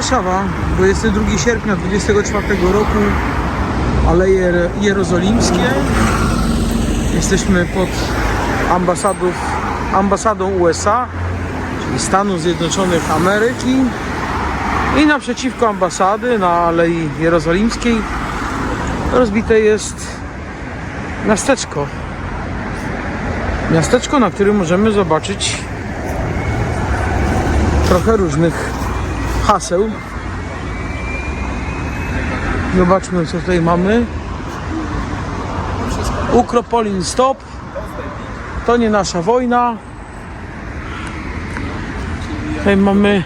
Warszawa, 22 sierpnia 24 roku, Aleje Jerozolimskie. Jesteśmy pod ambasadów, ambasadą USA, czyli Stanów Zjednoczonych Ameryki. I naprzeciwko ambasady na Alei Jerozolimskiej rozbite jest miasteczko. Miasteczko, na którym możemy zobaczyć trochę różnych haseł. Zobaczmy co tutaj mamy. Ukropolin stop. To nie nasza wojna. Tutaj mamy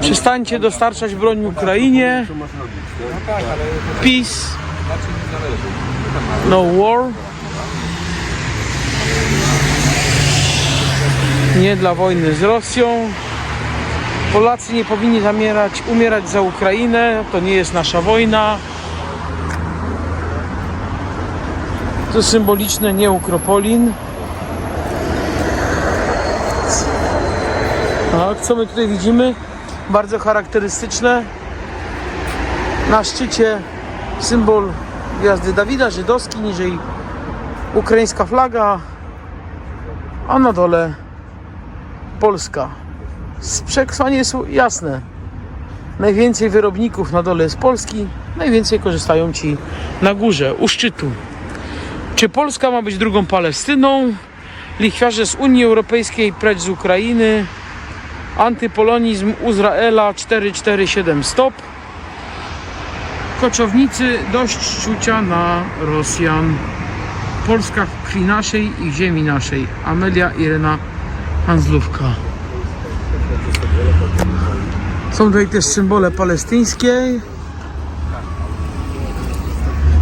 przestańcie dostarczać broń Ukrainie. Peace. No war. Nie dla wojny z Rosją. Polacy nie powinni zamierać, umierać za Ukrainę. To nie jest nasza wojna. To symboliczne nie Ukropolin. Tak, co my tutaj widzimy? Bardzo charakterystyczne. Na szczycie symbol gwiazdy Dawida, żydowski, niżej ukraińska flaga, a na dole Polska. Przesłanie jest jasne. Najwięcej wyrobników na dole jest Polski, najwięcej korzystają ci na górze, u szczytu. Czy Polska ma być drugą Palestyną? Lichwiarze z Unii Europejskiej precz z Ukrainy. Antypolonizm Izraela 447 stop. Koczownicy dość czucia na Rosjan. Polska w krwi naszej i ziemi naszej. Amelia Irena Hanzlówka. Są tutaj też symbole palestyńskie.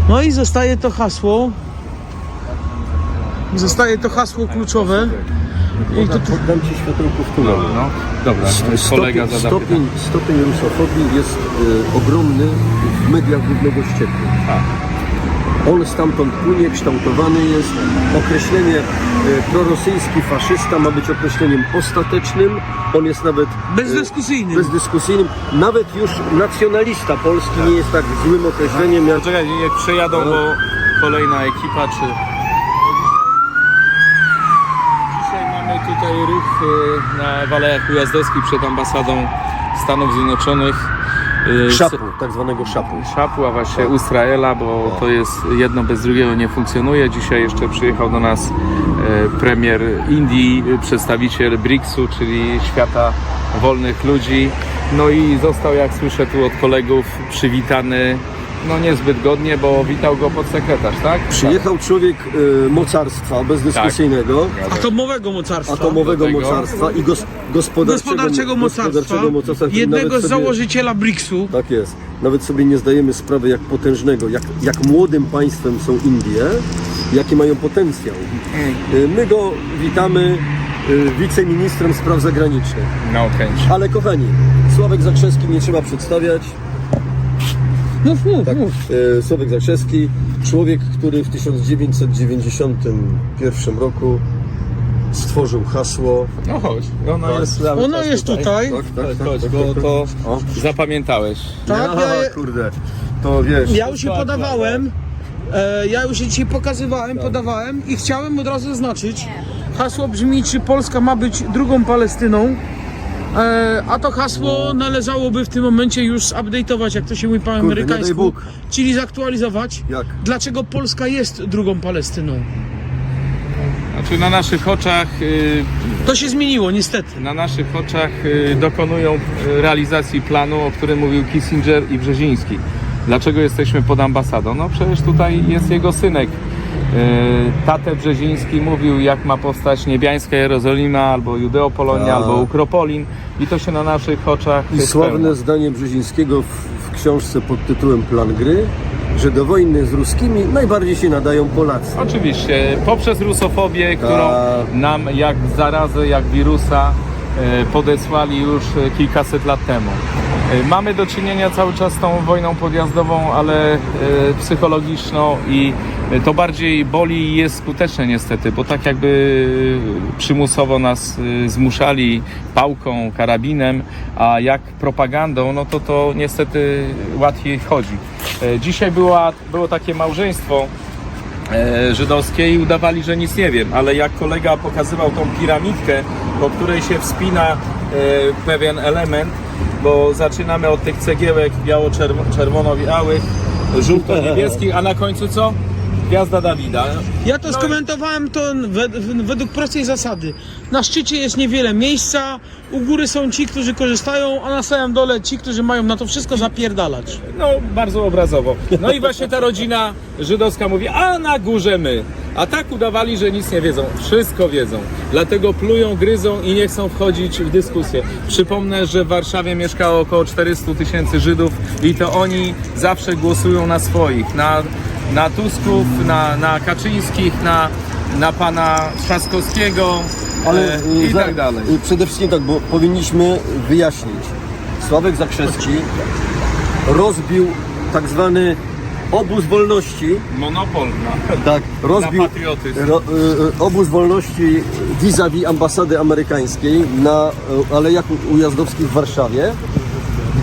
No i zostaje to hasło. Zostaje to hasło kluczowe. I to, Dam Ci światełko w tunelu. No, dobra, kolega Stopień, zada stopień, stopień rusofobii jest e, ogromny w mediach głównego ścieku. On stamtąd płynie, kształtowany jest. Określenie e, prorosyjski faszysta ma być określeniem ostatecznym. On jest nawet e, Bezdyskusyjnym. bezdyskusyjnym. Nawet już nacjonalista polski nie jest tak złym określeniem jak Poczekaj, niech przejadą, bo kolejna ekipa, czy... Dzisiaj mamy tutaj ruch y, na Walejach Ujazdowskich przed ambasadą Stanów Zjednoczonych. Y, szapu, tak zwanego szapu. Szapu, a właśnie Israela, bo to jest jedno bez drugiego nie funkcjonuje. Dzisiaj jeszcze przyjechał do nas e, premier Indii, przedstawiciel BRICS-u, czyli świata wolnych ludzi. No i został, jak słyszę tu od kolegów, przywitany no niezbyt godnie, bo witał go podsekretarz, tak? Przyjechał człowiek e, mocarstwa bezdyskusyjnego. atomowego mocarstwa. atomowego tego. mocarstwa i gos, gospodarczego, gospodarczego mocarstwa. gospodarczego mocarstwa Jednego nawet z sobie- założyciela BRICS-u. Tak jest. Nawet sobie nie zdajemy sprawy, jak potężnego, jak, jak młodym państwem są Indie, jaki mają potencjał. Y, My go witamy y, wiceministrem spraw zagranicznych. No chęć. Ale kochani, Sławek Zakrzewski nie trzeba przedstawiać. Mów, mów, Tak, mów. y, Sławek Zakrzewski, człowiek, który w 1991 roku stworzył hasło. No chodź, ono jest cały Ono jest tutaj. Tak, tak, tak, Chodź, tak, bo tak, to O. zapamiętałeś. Tak, ja, kurde, to wiesz. ja już się podawałem. E, ja już się dzisiaj pokazywałem, podawałem i chciałem od razu zaznaczyć. Hasło brzmi, czy Polska ma być drugą Palestyną. E, a to hasło należałoby w tym momencie już update'ować, jak to się mówi po amerykańsku. Czyli zaktualizować. Jak? Dlaczego Polska jest drugą Palestyną? Znaczy na naszych oczach y, To się zmieniło, niestety. na naszych oczach y, dokonują y, realizacji planu, o którym mówił Kissinger i Brzeziński. Dlaczego jesteśmy pod ambasadą? No przecież tutaj jest jego synek. Y, Tatę Brzeziński mówił, jak ma powstać niebiańska Jerozolima, albo Judeopolonia, Tak. albo Ukropolin i to się na naszych oczach I sławne spełnia. zdanie Brzezińskiego w, w książce pod tytułem Plan gry, że do wojny z ruskimi najbardziej się nadają Polacy. Oczywiście, poprzez rusofobię, którą Tak. nam jak zarazę, jak wirusa e, podesłali już e, kilkaset lat temu. E, Mamy do czynienia cały czas z tą wojną podjazdową, ale e, psychologiczną i e, to bardziej boli i jest skuteczne niestety, bo tak jakby przymusowo nas zmuszali pałką, karabinem, a jak propagandą, no to to niestety łatwiej chodzi. Dzisiaj była, było takie małżeństwo, żydowskie i udawali, że nic nie wiem, ale jak kolega pokazywał tą piramidkę, po której się wspina pewien element, bo zaczynamy od tych cegiełek biało-czerwono-białych, żółto-niebieskich, a na końcu co? Gwiazda Dawida. Ja to skomentowałem to wed- według prostej zasady. Na szczycie jest niewiele miejsca, u góry są ci, którzy korzystają, a na samym dole ci, którzy mają na to wszystko zapierdalać. No, bardzo obrazowo. No i właśnie ta rodzina żydowska mówi, a na górze my. A tak udawali, że nic nie wiedzą. Wszystko wiedzą. Dlatego plują, gryzą i nie chcą wchodzić w dyskusję. Przypomnę, że w Warszawie mieszkało około 400 tysięcy Żydów i to oni zawsze głosują na swoich. Na, na Tusków, na, na Kaczyńskich, na, na pana Trzaskowskiego Ale e, i za- tak dalej. Przede wszystkim tak, bo powinniśmy wyjaśnić. Sławek Zakrzewski rozbił tak zwany obóz wolności, Monopol na, tak, rozbił na patriotyzm. ro, y, y, obóz wolności vis-a-vis ambasady amerykańskiej na y, Alejach Ujazdowskich w Warszawie,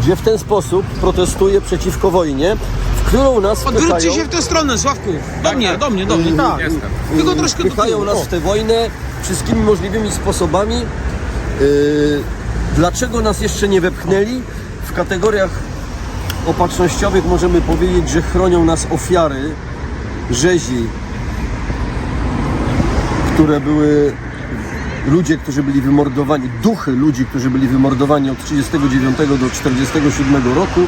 gdzie w ten sposób protestuje przeciwko wojnie, w którą nas Odwróćcie wpychają, się w tę stronę, Sławku. Do Tak, mnie, tak. do mnie, do mnie, tak. Jestem. Tylko troszkę tyłu. nas w tę wojnę wszystkimi możliwymi sposobami. Yy, dlaczego nas jeszcze nie wepchnęli? W kategoriach opatrznościowych możemy powiedzieć, że chronią nas ofiary rzezi, które były ludzie, którzy byli wymordowani, duchy ludzi, którzy byli wymordowani od 39 do 47 roku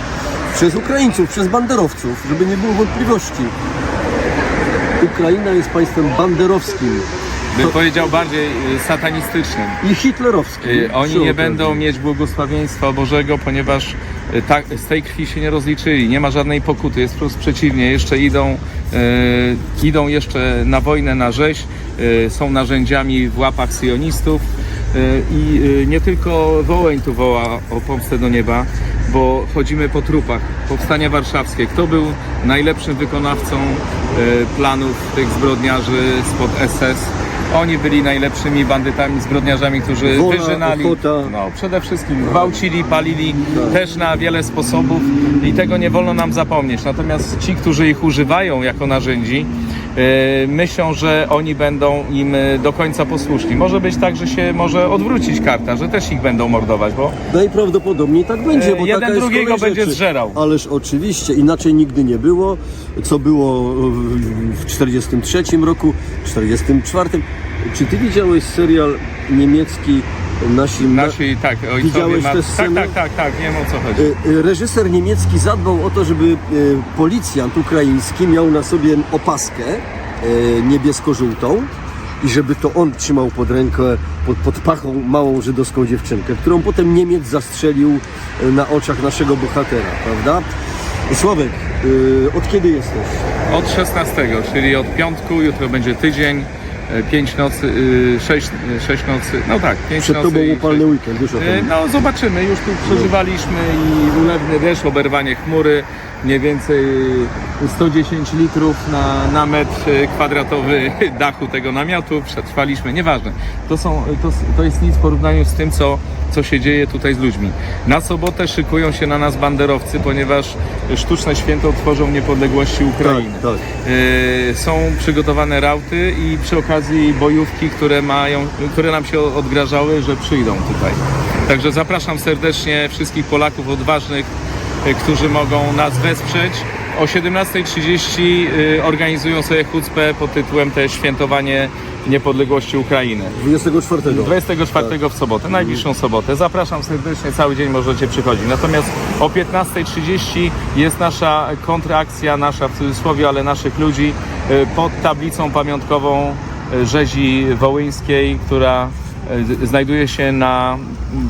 przez Ukraińców, przez banderowców, żeby nie było wątpliwości. Ukraina jest państwem banderowskim Bym powiedział bardziej y, satanistycznym. i hitlerowskim. Y, Oni nie będą mieć błogosławieństwa Bożego, ponieważ y, tak, z tej krwi się nie rozliczyli. Nie ma żadnej pokuty, jest wprost przeciwnie. Jeszcze idą, y, idą jeszcze na wojnę, na rzeź, y, są narzędziami w łapach syjonistów. Y, I y, nie tylko Wołeń tu woła o pomstę do nieba, bo chodzimy po trupach. Powstanie warszawskie. Kto był najlepszym wykonawcą y, planów tych zbrodniarzy spod SS? Oni byli najlepszymi bandytami, zbrodniarzami, którzy Wola, wyżynali. ochota. No, przede wszystkim gwałcili, palili też na wiele sposobów i tego nie wolno nam zapomnieć. Natomiast ci, którzy ich używają jako narzędzi, myślą, że oni będą im e, do końca posłuszni. Może być tak, że się może odwrócić karta, że też ich będą mordować, bo Najprawdopodobniej tak będzie, bo jeden taka jest drugiego kolej będzie rzeczy. zżerał. Ależ oczywiście, inaczej nigdy nie było. Co było w 43 roku, 44. Czy ty widziałeś serial niemiecki Nasi... nasi, tak, ojcowie... Widziałeś mat- tę tak, scenę? tak, tak, tak, wiem o co chodzi. Y, y, Reżyser niemiecki zadbał o to, żeby y, policjant ukraiński miał na sobie opaskę niebiesko-żółtą i żeby to on trzymał pod rękę, pod, pod pachą małą żydowską dziewczynkę, którą potem Niemiec zastrzelił na oczach naszego bohatera, prawda? Sławek, od kiedy jesteś? Od 16, czyli od piątku, jutro będzie tydzień, 5 nocy, 6, sześć nocy, no tak, 5 Przed nocy. tobą i upalny weekend, już o E, tym. No zobaczymy, już tu przeżywaliśmy i ulewny deszcz, oberwanie chmury, mniej więcej 110 litrów na, na metr kwadratowy dachu tego namiotu, przetrwaliśmy, nieważne. To, są, to, to jest nic w porównaniu z tym, co, co się dzieje tutaj z ludźmi. Na sobotę szykują się na nas banderowcy, ponieważ sztuczne święto tworzą niepodległości Ukrainy. Tak, tak. E, są przygotowane rauty i przy okazji bojówki, które, mają, które nam się odgrażały, że przyjdą tutaj. Także zapraszam serdecznie wszystkich Polaków odważnych, którzy mogą nas wesprzeć. O 17.30 e, organizują sobie chucpę pod tytułem też Świętowanie Niepodległości Ukrainy. 24. 24 w sobotę, najbliższą sobotę. Zapraszam serdecznie, cały dzień możecie przychodzić. Natomiast o 15.30 jest nasza kontrakcja, nasza w cudzysłowie, ale naszych ludzi e, pod tablicą pamiątkową rzezi wołyńskiej, która znajduje się na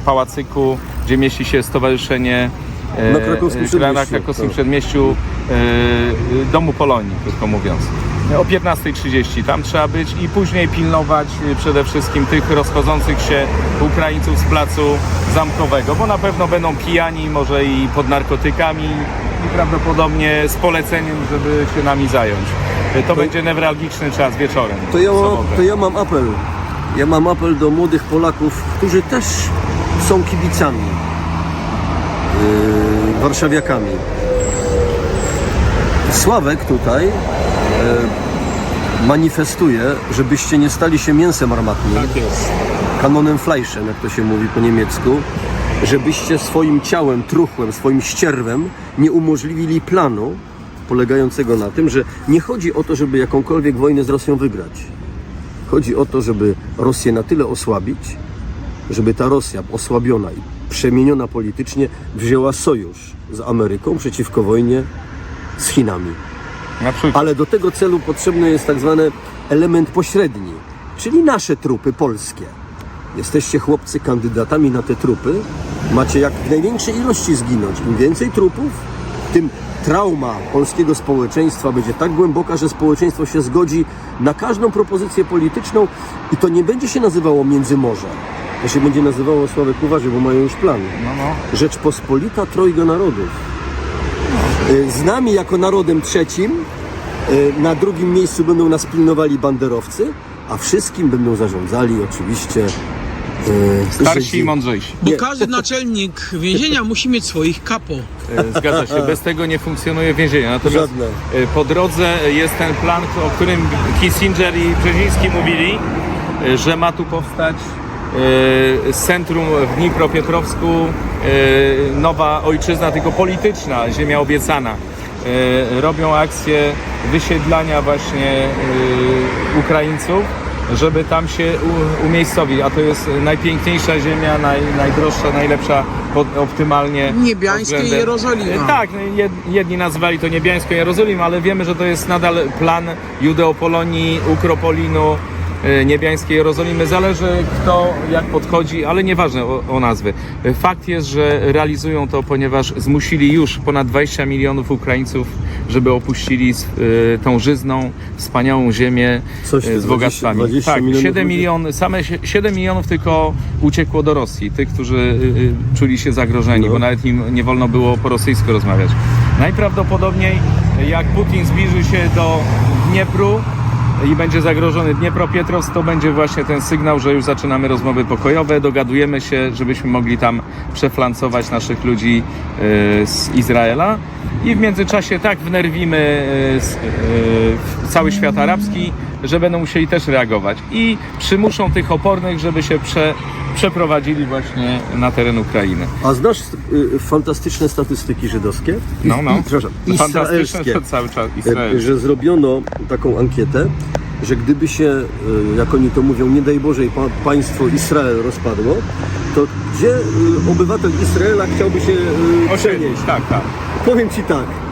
pałacyku, gdzie mieści się stowarzyszenie Na krakowskim e, na przedmieściu, krakowskim tak. przedmieściu e, Domu Polonii, krótko mówiąc. o 15.30 tam trzeba być i później pilnować y, przede wszystkim tych rozchodzących się Ukraińców z placu zamkowego, bo na pewno będą pijani, może i pod narkotykami i prawdopodobnie z poleceniem, żeby się nami zająć. Y, To będzie newralgiczny czas wieczorem. To ja, w mam, sobotę. to ja mam apel. Ja mam apel do młodych Polaków, którzy też są kibicami, warszawiakami. Sławek tutaj e, manifestuje, żebyście nie stali się mięsem armatnym, Tak jest. kanonem Fleischem, jak to się mówi po niemiecku, żebyście swoim ciałem, truchłem, swoim ścierwem nie umożliwili planu polegającego na tym, że nie chodzi o to, żeby jakąkolwiek wojnę z Rosją wygrać. Chodzi o to, żeby Rosję na tyle osłabić, żeby ta Rosja osłabiona i przemieniona politycznie wzięła sojusz z Ameryką przeciwko wojnie z Chinami. Ale do tego celu potrzebny jest tak zwany element pośredni, czyli nasze trupy polskie. Jesteście chłopcy kandydatami na te trupy, macie jak w największej ilości zginąć. Im więcej trupów, tym trauma polskiego społeczeństwa będzie tak głęboka, że społeczeństwo się zgodzi na każdą propozycję polityczną i to nie będzie się nazywało Międzymorze. To się będzie nazywało Sławek Uważy, bo mają już plan. No, no. Rzeczpospolita Trojga Narodów. Y, Z nami jako narodem trzecim, y, na drugim miejscu będą nas pilnowali banderowcy, a wszystkim będą zarządzali oczywiście y, Starsi i mądrzejsi. Bo każdy naczelnik więzienia musi mieć swoich kapo. E, Zgadza się, bez tego nie funkcjonuje więzienie. Natomiast Żadne. e, po drodze jest ten plan, o którym Kissinger i Brzeziński mówili, e, że ma tu powstać z centrum w Dnipropetrowsku e, nowa ojczyzna, tylko polityczna, ziemia obiecana. E, Robią akcję wysiedlania właśnie Ukraińców, żeby tam się u- umiejscowić, a to jest najpiękniejsza ziemia, naj, najdroższa, najlepsza optymalnie. Niebiańskie względem- Jerozolima. Tak, no, jed, jedni nazwali to niebiańską Jerozolimą, ale wiemy, że to jest nadal plan Judeopolini, Ukropolinu, niebiańskiej Jerozolimy. Zależy kto jak podchodzi, ale nieważne o, o nazwy. E, Fakt jest, że realizują to, ponieważ zmusili już ponad 20 milionów Ukraińców, żeby opuścili e, tą żyzną, wspaniałą ziemię Coś e, z 20 bogactwami. 20 tak, milionów 7 ludzi? milionów, same sie- 7 milionów tylko uciekło do Rosji, tych, którzy y, y, czuli się zagrożeni, No. bo nawet im nie wolno było po rosyjsku rozmawiać. Najprawdopodobniej jak Putin zbliży się do Dniepru i będzie zagrożony Dniepropietrowsk, to będzie właśnie ten sygnał, że już zaczynamy rozmowy pokojowe, dogadujemy się, żebyśmy mogli tam przeflancować naszych ludzi y, z Izraela i w międzyczasie tak wnerwimy s- y, cały świat arabski, że będą musieli też reagować i przymuszą tych opornych, żeby się prze, przeprowadzili właśnie na teren Ukrainy. A znasz y, fantastyczne statystyki żydowskie? No, no. Przepraszam, Fantastyczne izraelskie. to cały czas E, Izrael. że zrobiono taką ankietę, że gdyby się, e, jak oni to mówią, nie daj Boże, pa, państwo Izrael rozpadło, to gdzie e, obywatel Izraela chciałby się e, przenieść? Tak, tak. Powiem Ci tak.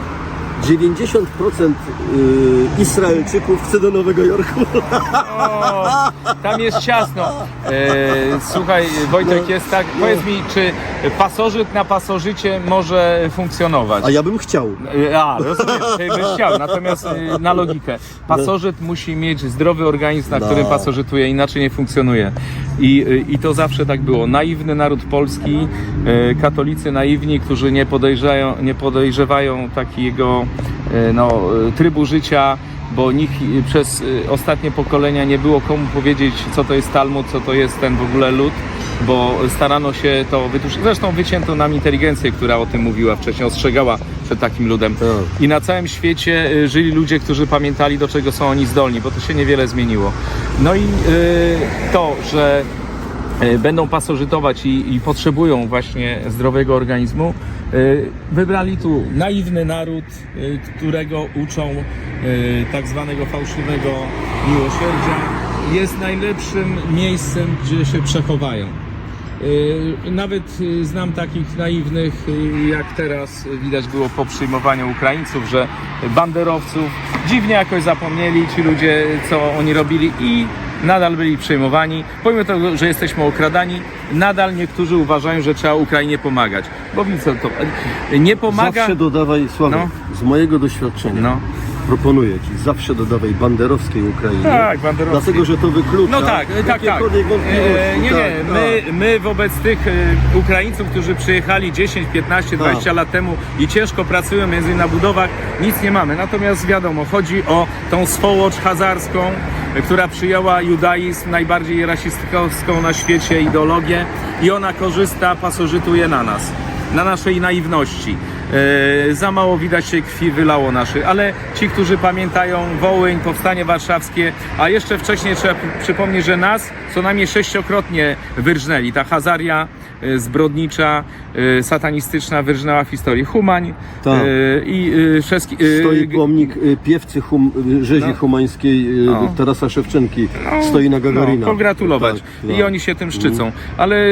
90% e, Izraelczyków chce do Nowego Jorku. O, tam jest ciasno. E, słuchaj, Wojtek, jest tak. Powiedz mi, czy pasożyt na pasożycie może funkcjonować? A ja bym chciał. E, A, rozumiem, ty byś chciał, natomiast e, na logikę. Pasożyt musi mieć zdrowy organizm, na No. którym pasożytuje, inaczej nie funkcjonuje. I, e, I to zawsze tak było. Naiwny naród polski, e, katolicy naiwni, którzy nie, podejrzają, nie podejrzewają takiego e, no, trybu życia, bo nikt przez ostatnie pokolenia nie było komu powiedzieć, co to jest Talmud, co to jest ten w ogóle lud, bo starano się to wytłumaczyć. Zresztą wycięto nam inteligencję, która o tym mówiła wcześniej, ostrzegała przed takim ludem. Tak. I na całym świecie y, żyli ludzie, którzy pamiętali, do czego są oni zdolni, bo to się niewiele zmieniło. No i y, to, że y, będą pasożytować i, i potrzebują właśnie zdrowego organizmu, wybrali tu naiwny naród, którego uczą tak zwanego fałszywego miłosierdzia. Jest najlepszym miejscem, gdzie się przechowają. Y, Nawet y, znam takich naiwnych, y, jak teraz widać było po przyjmowaniu Ukraińców, że banderowców dziwnie jakoś zapomnieli ci ludzie, co oni robili i nadal byli przyjmowani. Pomimo tego, że jesteśmy okradani, nadal niektórzy uważają, że trzeba Ukrainie pomagać. Bo widzę to, nie pomaga... Zawsze dodawaj, Sławek, No. z mojego doświadczenia, No, proponuję Ci, zawsze dodawaj banderowskiej Ukrainie. Tak, banderowskiej. Dlatego, że to wyklucza No tak, tak, tak. jakiekolwiek wątpliwości. E, nie, nie, Tak, my, tak. my wobec tych e, Ukraińców, którzy przyjechali 10, 15, 20 Tak. lat temu i ciężko pracują między innymi na budowach, nic nie mamy. Natomiast wiadomo, chodzi o tą swołocz hazarską, e, która przyjęła judaizm, najbardziej rasistowską na świecie ideologię i ona korzysta, pasożytuje na nas, na naszej naiwności. E, za mało widać się krwi wylało naszych, ale ci, którzy pamiętają Wołyń, Powstanie Warszawskie, a jeszcze wcześniej trzeba przypomnieć, że nas co najmniej sześciokrotnie wyrżnęli. Ta Hazaria zbrodnicza, e, satanistyczna wyrżnęła w historii Humań Tak. e, i Szeski, Stoi pomnik y, piewcy hum, y, rzezi No. humańskiej y, No. Tarasa Szewczenki. Stoi na Gagarina. No, pogratulować. Tak, I tak. oni się tym szczycą. Ale e,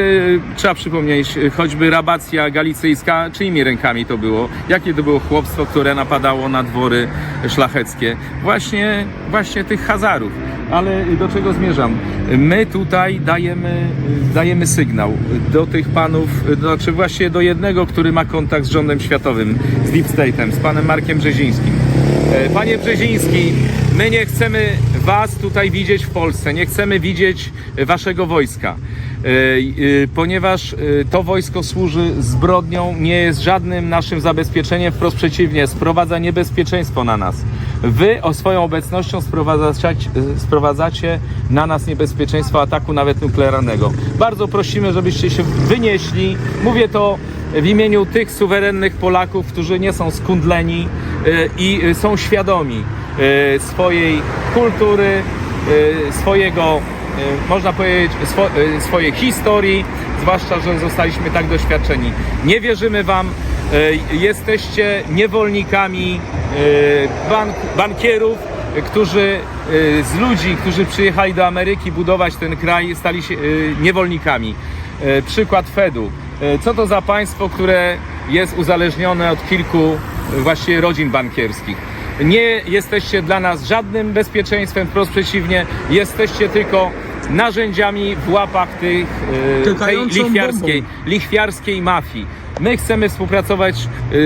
trzeba przypomnieć, choćby rabacja galicyjska, czyimi rękami to było? Jakie to było chłopstwo, które napadało na dwory szlacheckie? Właśnie, właśnie tych Hazarów. Ale do czego zmierzam? My tutaj dajemy, dajemy sygnał do tych panów, znaczy właśnie do jednego, który ma kontakt z rządem światowym, z Deep State'em, z panem Markiem Brzezińskim. E, Panie Brzeziński, my nie chcemy Was tutaj widzieć w Polsce, nie chcemy widzieć e, Waszego wojska, E, e, ponieważ to wojsko służy zbrodnią, nie jest żadnym naszym zabezpieczeniem, wprost przeciwnie, sprowadza niebezpieczeństwo na nas. Wy o swoją obecnością sprowadzacie, sprowadzacie na nas niebezpieczeństwo ataku nawet nuklearnego. Bardzo prosimy, żebyście się wynieśli. Mówię to w imieniu tych suwerennych Polaków, którzy nie są skundleni i są świadomi swojej kultury, e, swojego, e, można powiedzieć, swo, e, swojej historii, zwłaszcza, że zostaliśmy tak doświadczeni. Nie wierzymy Wam, e, jesteście niewolnikami e, bank, bankierów, e, którzy e, z ludzi, którzy przyjechali do Ameryki budować ten kraj, stali się e, niewolnikami. E, Przykład Fedu. E, Co to za państwo, które jest uzależnione od kilku e, właśnie rodzin bankierskich? Nie jesteście dla nas żadnym bezpieczeństwem, wprost przeciwnie, jesteście tylko narzędziami w łapach tych, e, tej lichwiarskiej, bombą. lichwiarskiej mafii. My chcemy współpracować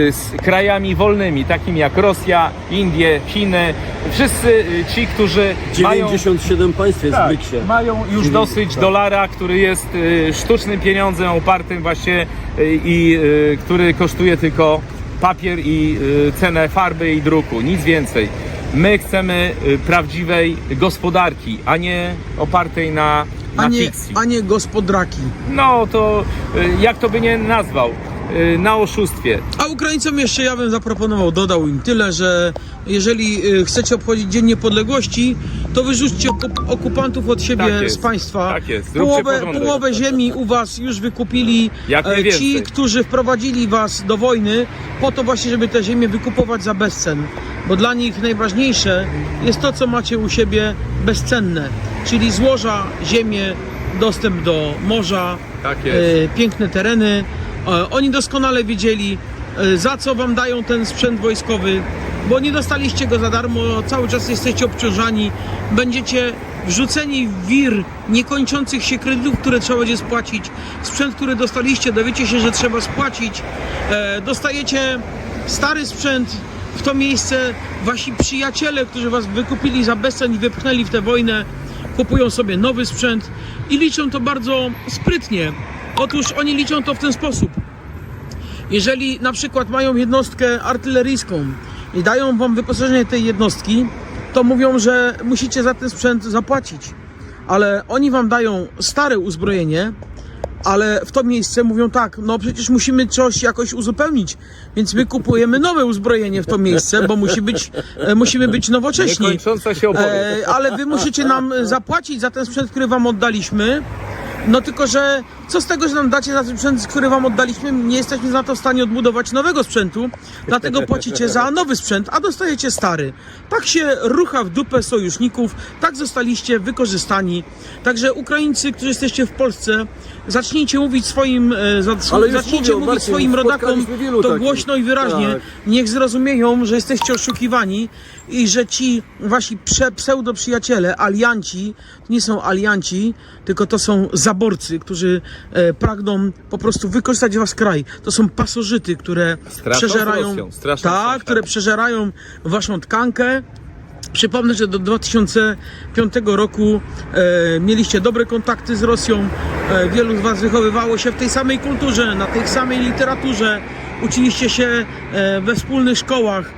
e, z krajami wolnymi, takimi jak Rosja, Indie, Chiny. Wszyscy e, ci, którzy mają 97 państw jest w tak, BRICSie. mają już dosyć tak. dolara, który jest y, sztucznym pieniądzem opartym właśnie y, i y, który kosztuje tylko papier i y, cenę farby i druku, nic więcej. My chcemy y, prawdziwej gospodarki, a nie opartej na, na A nie, fikcji. a nie gospodraki. No to y, jak to by nie nazwał? Y, na oszustwie. A Ukraińcom jeszcze ja bym zaproponował, dodał im tyle, że jeżeli y, chcecie obchodzić Dzień Niepodległości, to wyrzućcie okup- okupantów od siebie Tak jest, z państwa. tak jest. Zróbcie Połowę, porządek. połowę ziemi u was już wykupili e, ci, którzy wprowadzili was do wojny, po to właśnie, żeby te ziemię wykupować za bezcen. Bo dla nich najważniejsze jest to, co macie u siebie bezcenne, czyli złoża, ziemię, dostęp do morza, Tak e, piękne tereny. E, Oni doskonale wiedzieli, e, za co wam dają ten sprzęt wojskowy, bo nie dostaliście go za darmo, cały czas jesteście obciążani, będziecie wrzuceni w wir niekończących się kredytów, które trzeba będzie spłacić. Sprzęt, który dostaliście, dowiecie się, że trzeba spłacić. E, Dostajecie stary sprzęt, w to miejsce wasi przyjaciele, którzy was wykupili za bezcen i wypchnęli w tę wojnę, kupują sobie nowy sprzęt i liczą to bardzo sprytnie. Otóż oni liczą to w ten sposób. Jeżeli na przykład mają jednostkę artyleryjską i dają wam wyposażenie tej jednostki, to mówią, że musicie za ten sprzęt zapłacić. Ale oni wam dają stare uzbrojenie, ale w to miejsce mówią tak, no przecież musimy coś jakoś uzupełnić, więc my kupujemy nowe uzbrojenie w to miejsce, bo musi być, e, musimy być nowocześni. Niekończąca się opowieść. E, ale wy musicie nam zapłacić za ten sprzęt, który wam oddaliśmy. No tylko, że co z tego, że nam dacie za ten sprzęt, który wam oddaliśmy, nie jesteśmy za to w stanie odbudować nowego sprzętu, dlatego płacicie za nowy sprzęt, a dostajecie stary. Tak się rucha w dupę sojuszników, tak zostaliście wykorzystani. Także Ukraińcy, którzy jesteście w Polsce, zacznijcie mówić swoim, e, zacznijcie mówią, mówić Marcin, swoim rodakom to takich. głośno i wyraźnie, Tak. niech zrozumieją, że jesteście oszukiwani i że ci wasi prze, pseudo przyjaciele, alianci, to nie są alianci, tylko to są zaborcy, którzy pragną po prostu wykorzystać wasz kraj. To są pasożyty, które Straszą przeżerają, straszą tak, które przeżerają waszą tkankę. Przypomnę, że do 2005 roku e, mieliście dobre kontakty z Rosją. E, wielu z Was wychowywało się w tej samej kulturze, na tej samej literaturze. Uczyliście się e, we wspólnych szkołach. E,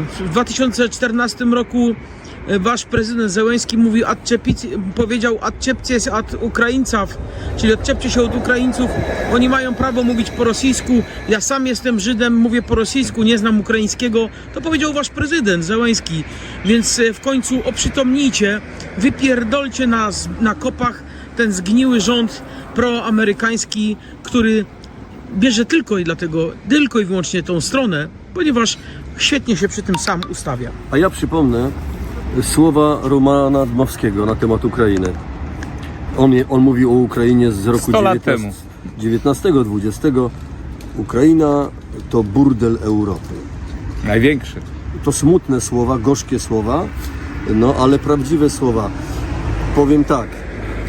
w 2014 roku e, wasz prezydent Zełenski mówił odczepić, powiedział odczepcie się od Ukraińców, czyli odczepcie się od Ukraińców. Oni mają prawo mówić po rosyjsku. Ja sam jestem Żydem, mówię po rosyjsku, nie znam ukraińskiego. To powiedział wasz prezydent Zełenski. Więc e, w końcu oprzytomnijcie, wypierdolcie na, z- na kopach ten zgniły rząd proamerykański, który bierze tylko i dlatego, tylko i wyłącznie tą stronę, ponieważ świetnie się przy tym sam ustawia. A ja przypomnę słowa Romana Dmowskiego na temat Ukrainy. On, je- on mówił o Ukrainie z roku 100 lat 19, 19-20. Ukraina to burdel Europy. Największy. To smutne słowa, gorzkie słowa, no ale prawdziwe słowa. Powiem tak,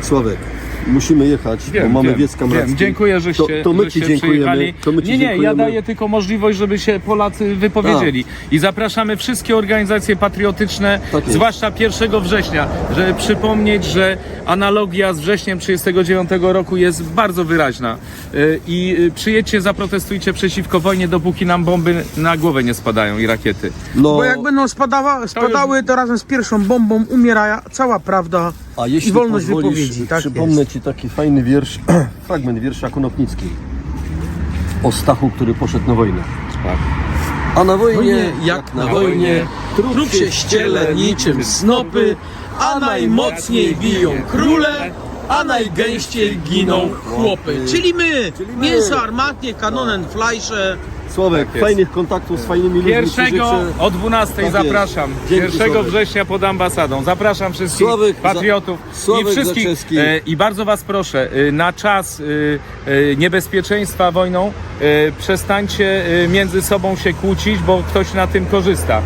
Sławek, musimy jechać, bo mamy wiec kamracki. wiem. Dziękuję, żeście, to, to my żeście Ci dziękujemy. przyjechali. To my ci nie, nie, dziękujemy. ja daję tylko możliwość, żeby się Polacy wypowiedzieli. I zapraszamy wszystkie organizacje patriotyczne, Tak jest. zwłaszcza 1 września, żeby przypomnieć, że analogia z wrześniem 1939 roku jest bardzo wyraźna. Y, I y, przyjedźcie, zaprotestujcie przeciwko wojnie, dopóki nam bomby na głowę nie spadają i rakiety. No, Bo jak będą spadawa, spadały, to razem z pierwszą bombą umiera cała prawda a jeśli i wolność pozwolisz, wypowiedzi. Tak przypomnę jest. Ci taki fajny wiersz, fragment wiersza Konopnickiej o Stachu, który poszedł na wojnę. Tak. A na wojnie, Wojnie, jak na wojnie, trup się ściele niczym snopy, a najmocniej biją króle, a najgęściej giną chłopy. Czyli my, my. mięso armatnie, kanonen fleisze. Sławek, Tak fajnych kontaktów z fajnymi ludźmi. ci Pierwszego życzę. o 12 Tak zapraszam. Dzięki, 1 Sławek. września pod ambasadą. Zapraszam wszystkich Sławek za- patriotów Sławek i wszystkich. Zaczewski. E, I bardzo was proszę, e, na czas e, e, niebezpieczeństwa wojną e, przestańcie e, między sobą się kłócić, bo ktoś na tym korzysta.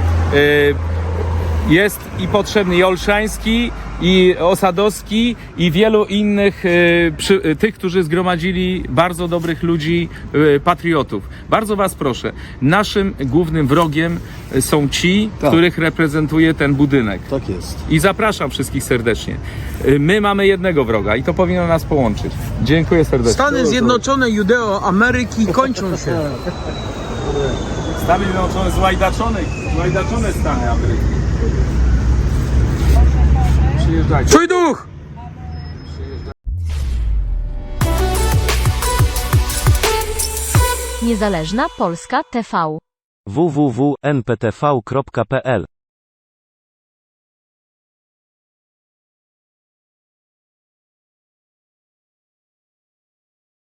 Jest i potrzebny i Olszański, i Osadowski, i wielu innych e, przy, e, tych, którzy zgromadzili bardzo dobrych ludzi, e, patriotów. Bardzo Was proszę, naszym głównym wrogiem e, są ci, Tak. których reprezentuje ten budynek. Tak jest. I zapraszam wszystkich serdecznie. E, My mamy jednego wroga i to powinno nas połączyć. Dziękuję serdecznie. Stany Zjednoczone Judeo Ameryki kończą się. Stany Zjednoczone, złajdaczone, złajdaczone Stany Ameryki. Przyjeżdżajcie. Czuj duch! Niezależna Polska TV. www.nptv.pl